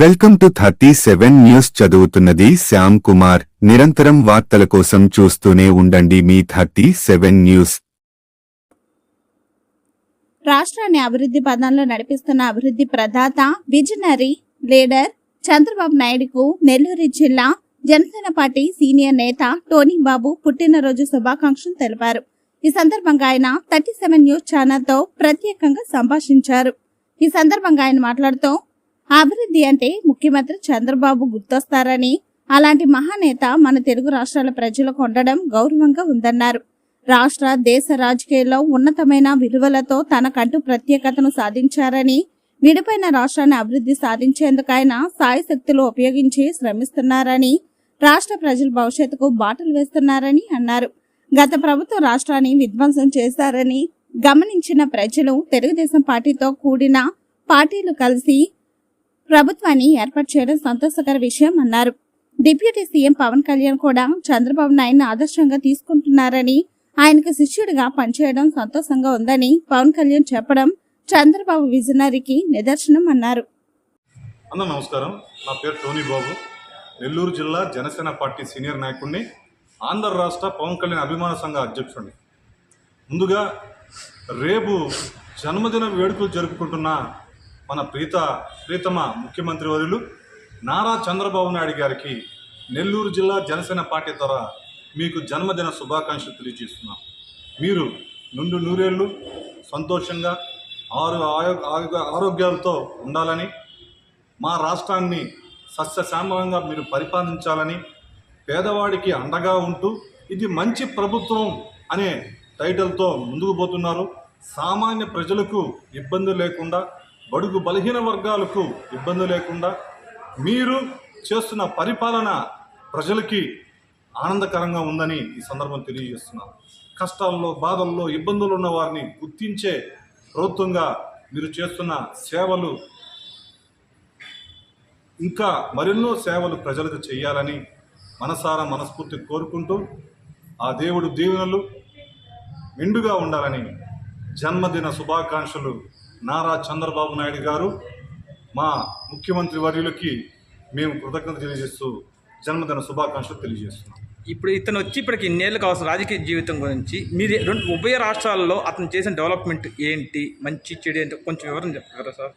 Welcome to thirty seven news చదువుతున్నది శ్యామ్ కుమార్. నిరంతరం వార్తల కోసం చూస్తూనే ఉండండి మీ థర్టీ సెవెన్ న్యూస్. రాష్ట్రాన్ని అభివృద్ధి పదంలో నడిపిస్తున్న అభివృద్ధి ప్రదాత విజనరీ లీడర్ చంద్రబాబు నాయుడుకు నెల్లూరు జిల్లా జనసేన పార్టీ సీనియర్ నేత టోనీ బాబు పుట్టినరోజు శుభాకాంక్షలు తెలిపారు. ఈ సందర్భంగా ఆయన థర్టీ సెవెన్ న్యూస్ ఛానల్తో ప్రత్యేకంగా సంభాషించారు. ఈ సందర్భంగా ఆయన మాట్లాడుతూ అభివృద్ధి అంటే ముఖ్యమంత్రి చంద్రబాబు గుర్తొస్తారని అలాంటి మహానేత మన తెలుగు రాష్ట్రాల ప్రజలకు ఉండడం గౌరవంగా ఉందన్నారు. రాష్ట్ర దేశ రాజకీయాల్లో ఉన్నతమైన విలువలతో తనకంటూ ప్రత్యేకతను సాధించారని విడిపోయిన రాష్ట్రాన్ని అభివృద్ధి సాధించేందుకు ఆయన సాయి శక్తులు ఉపయోగించి శ్రమిస్తున్నారని రాష్ట్ర ప్రజల భవిష్యత్తుకు బాటలు వేస్తున్నారని అన్నారు. గత ప్రభుత్వం రాష్ట్రాన్ని విధ్వంసం చేశారని గమనించిన ప్రజలు తెలుగుదేశం పార్టీతో కూడిన పార్టీలు కలిసి ప్రభుత్వాన్ని ఏర్పాటు చేయడం సంతోషకర విషయం అన్నారు. డిప్యూటీ సీఎం పవన్ కళ్యాణ్ కూడా చంద్రబాబు నాయుడు ఆదర్శంగా తీసుకుంటున్నారని ఆయనకు శిష్యుడిగా పనిచేయడం సంతోషంగా ఉందని పవన్ కళ్యాణ్ చెప్పడం చంద్రబాబు విజనరీకి నిదర్శనం అన్నారు. అందరూ నమస్కారం. నా పేరు టోనీ బాబు. నెల్లూరు జిల్లా జనసేన పార్టీ సీనియర్ నాయకుడిని ఆంధ్ర రాష్ట్ర పవన్ కళ్యాణ్ అభిమాన సంఘ అధ్యక్షుడిని. ముందుగా రేపు జన్మదిన వేడుకలు జరుపుకుంటున్న మన ప్రీత ప్రీతమ ముఖ్యమంత్రి వర్యులు నారా చంద్రబాబు నాయుడు గారికి నెల్లూరు జిల్లా జనసేన పార్టీ ద్వారా మీకు జన్మదిన శుభాకాంక్షలు తెలియజేస్తున్నాం. మీరు నుండు నూరేళ్ళు సంతోషంగా ఆరు ఆయో- ఆరోగ్య- ఆరోగ్యాలతో ఉండాలని మా రాష్ట్రాన్ని సస్యశ్యామలంగా మీరు పరిపాలించాలని పేదవాడికి అండగా ఉంటూ ఇది మంచి ప్రభుత్వం అనే టైటిల్తో ముందుకు పోతున్నారు. సామాన్య ప్రజలకు ఇబ్బంది లేకుండా బడుగు బలహీన వర్గాలకు ఇబ్బంది లేకుండా మీరు చేస్తున్న పరిపాలన ప్రజలకి ఆనందకరంగా ఉందని ఈ సందర్భం తెలియజేస్తున్నాను కష్టాల్లో బాధల్లో ఇబ్బందులు ఉన్న వారిని గుర్తించే ప్రభుత్వంగా మీరు చేస్తున్న సేవలు ఇంకా మరెన్నో సేవలు ప్రజలకు చేయాలని మనసారా మనస్ఫూర్తి కోరుకుంటూ ఆ దేవుడు దీవెనలు మెండుగా ఉండాలని జన్మదిన శుభాకాంక్షలు నారా చంద్రబాబు నాయుడు గారు మా ముఖ్యమంత్రి వర్యులకి మేము కృతజ్ఞత తెలియజేస్తూ జన్మదిన శుభాకాంక్షలు తెలియజేస్తున్నాం. ఇప్పుడు ఇతను వచ్చి ఇప్పటికి ఇన్నేళ్ళు కావాల్సిన రాజకీయ జీవితం గురించి మీరు రెండు ఉభయ రాష్ట్రాల్లో అతను చేసిన డెవలప్మెంట్ ఏంటి? మంచి చెడు ఏంటి? కొంచెం వివరం చెప్తారా సార్?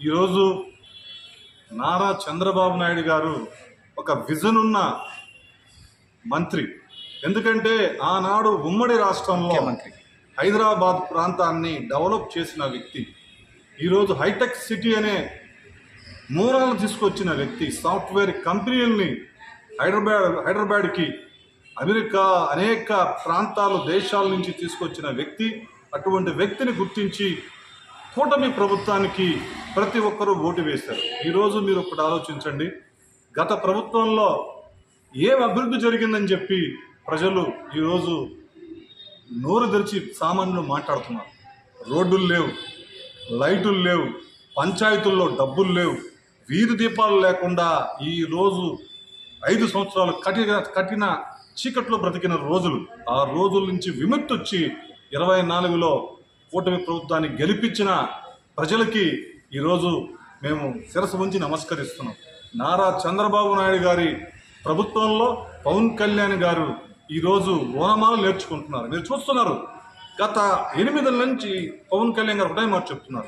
ఈరోజు నారా చంద్రబాబు నాయుడు గారు ఒక విజన్ ఉన్న మంత్రి. ఎందుకంటే ఆనాడు ఉమ్మడి రాష్ట్రంలో ముఖ్యమంత్రి. హైదరాబాద్ ప్రాంతాన్ని డెవలప్ చేసిన వ్యక్తి. ఈరోజు హైటెక్ సిటీ అనే మూలాలను తీసుకొచ్చిన వ్యక్తి. సాఫ్ట్వేర్ కంపెనీలని హైదరాబాద్ హైదరాబాద్కి అమెరికా అనేక ప్రాంతాలు దేశాల నుంచి తీసుకొచ్చిన వ్యక్తి. అటువంటి వ్యక్తిని గుర్తించి కూటమి ప్రభుత్వానికి ప్రతి ఒక్కరూ ఓటు వేశారు. ఈరోజు మీరు ఒకటి ఆలోచించండి. గత ప్రభుత్వంలో ఏం అభివృద్ధి జరిగిందని చెప్పి ప్రజలు ఈరోజు నోరు తెరిచి సామాన్యులు మాట్లాడుతున్నారు. రోడ్డులు లేవు లైటులు లేవు పంచాయతీల్లో డబ్బులు లేవు వీధి దీపాలు లేకుండా ఈరోజు ఐదు సంవత్సరాలు కఠిన కఠిన చీకట్లో బ్రతికిన రోజులు. ఆ రోజుల నుంచి విముక్తి వచ్చి ఇరవై నాలుగులో కూటమి ప్రభుత్వాన్ని గెలిపించిన ప్రజలకి ఈరోజు మేము శిరసు ఉంచి నమస్కరిస్తున్నాం. నారా చంద్రబాబు నాయుడు గారి ప్రభుత్వంలో పవన్ కళ్యాణ్ గారు ఈరోజు ఓనమాలు నేర్చుకుంటున్నారు. మీరు చూస్తున్నారు. గత ఎనిమిది నుంచి పవన్ కళ్యాణ్ గారు ఒకటే మాట చెప్తున్నారు.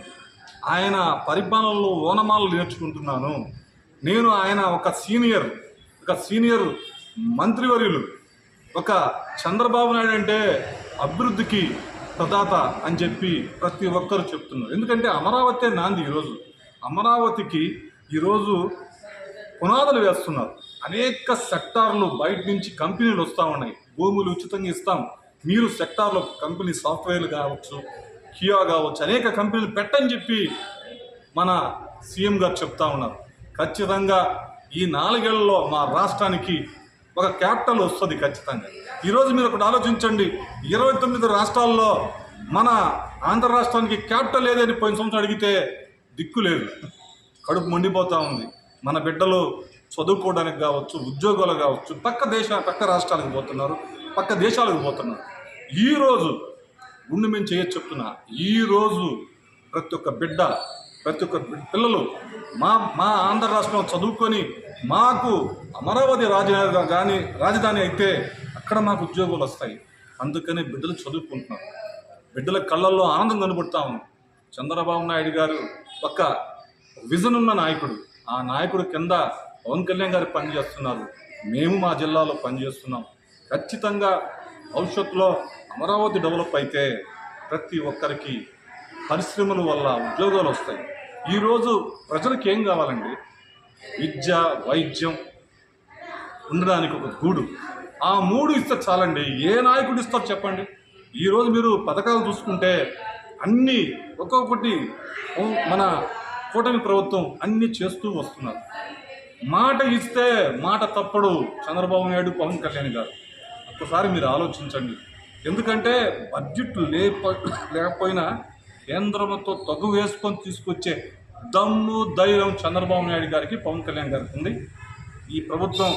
ఆయన పరిపాలనలో ఓనమాలు నేర్చుకుంటున్నాను. నేను ఆయన ఒక సీనియర్ ఒక సీనియర్ మంత్రివర్యులు. ఒక చంద్రబాబు నాయుడు అంటే అభివృద్ధికి ప్రదాత అని చెప్పి ప్రతి ఒక్కరు చెప్తున్నారు. ఎందుకంటే అమరావతి నాంది ఈరోజు. అమరావతికి ఈరోజు పునాదులు వేస్తున్నారు. అనేక సెక్టార్లు బయట నుంచి కంపెనీలు వస్తూ ఉన్నాయి. భూములు ఉచితంగా ఇస్తాం. మీరు సెక్టార్లో కంపెనీ సాఫ్ట్వేర్లు కావచ్చు కియా కావచ్చు అనేక కంపెనీలు పెట్టని చెప్పి మన సీఎం గారు చెప్తా ఉన్నారు. ఖచ్చితంగా ఈ నాలుగేళ్ళలో మా రాష్ట్రానికి ఒక క్యాపిటల్ వస్తుంది ఖచ్చితంగా. ఈరోజు మీరు ఒకటి ఆలోచించండి. ఇరవై తొమ్మిది రాష్ట్రాల్లో మన ఆంధ్ర రాష్ట్రానికి క్యాపిటల్ ఏదని పోయిన సంవత్సరం అడిగితే దిక్కు లేదు. కడుపు మండిపోతూ ఉంది. మన బిడ్డలు చదువుకోవడానికి కావచ్చు ఉద్యోగాలు కావచ్చు పక్క దేశ పక్క రాష్ట్రాలకు పోతున్నారు పక్క దేశాలకు పోతున్నారు. ఈరోజు ఉండి మేము చేయొచ్చు చెప్తున్నా ఈరోజు ప్రతి ఒక్క బిడ్డ ప్రతి ఒక్క పిల్లలు మా మా ఆంధ్ర రాష్ట్రం చదువుకొని మాకు అమరావతి రాజధాని కానీ రాజధాని అయితే అక్కడ మాకు ఉద్యోగాలు వస్తాయి. అందుకని బిడ్డలు చదువుకుంటున్నారు. బిడ్డల కళ్ళల్లో ఆనందం కనబడుతా ఉంది. చంద్రబాబు నాయుడు గారు ఒక విజన్ ఉన్న నాయకుడు. ఆ నాయకుడు కింద పవన్ కళ్యాణ్ గారు పనిచేస్తున్నారు. మేము మా జిల్లాలో పనిచేస్తున్నాం. ఖచ్చితంగా భవిష్యత్తులో అమరావతి డెవలప్ అయితే ప్రతి ఒక్కరికి పరిశ్రమల వల్ల ఉద్యోగాలు వస్తాయి. ఈరోజు ప్రజలకు ఏం కావాలండి? విద్య వైద్యం ఉండడానికి ఒక గూడు. ఆ మూడు ఇస్తే చాలండి. ఏ నాయకుడు ఇస్తారు చెప్పండి? ఈరోజు మీరు పథకాలు చూసుకుంటే అన్నీ ఒక్కొక్కటి మన కూటమి ప్రభుత్వం అన్నీ చేస్తూ వస్తున్నారు. మాట ఇస్తే మాట తప్పడు. చంద్రబాబు నాయుడు పవన్ కళ్యాణ్ గారు. ఒక్కసారి మీరు ఆలోచించండి. ఎందుకంటే బడ్జెట్ లేప లేకపోయినా కేంద్రంతో తగు వేసుకొని తీసుకొచ్చే దమ్ము ధైర్యం చంద్రబాబు నాయుడు గారికి పవన్ కళ్యాణ్ గారికి ఉంది. ఈ ప్రభుత్వం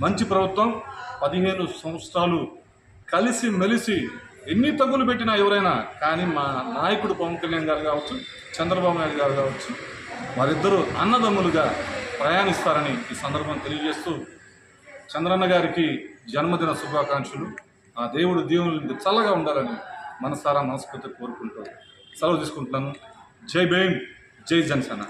మంచి ప్రభుత్వం పదిహేను సంవత్సరాలు కలిసి మెలిసి ఎన్ని తగ్గులు పెట్టినా ఎవరైనా కానీ మా నాయకుడు పవన్ కళ్యాణ్ గారు కావచ్చు చంద్రబాబు నాయుడు గారు కావచ్చు వారిద్దరూ అన్నదమ్ములుగా ప్రయాణిస్తారని ఈ సందర్భం తెలియజేస్తూ చంద్రన్న గారికి జన్మదిన శుభాకాంక్షలు. ఆ దేవుడు దేవుని చల్లగా ఉండాలని మనసారా మనస్ఫూర్తి కోరుకుంటూ సెలవు తీసుకుంటున్నాను. జై భీమ్ జై జనసేన.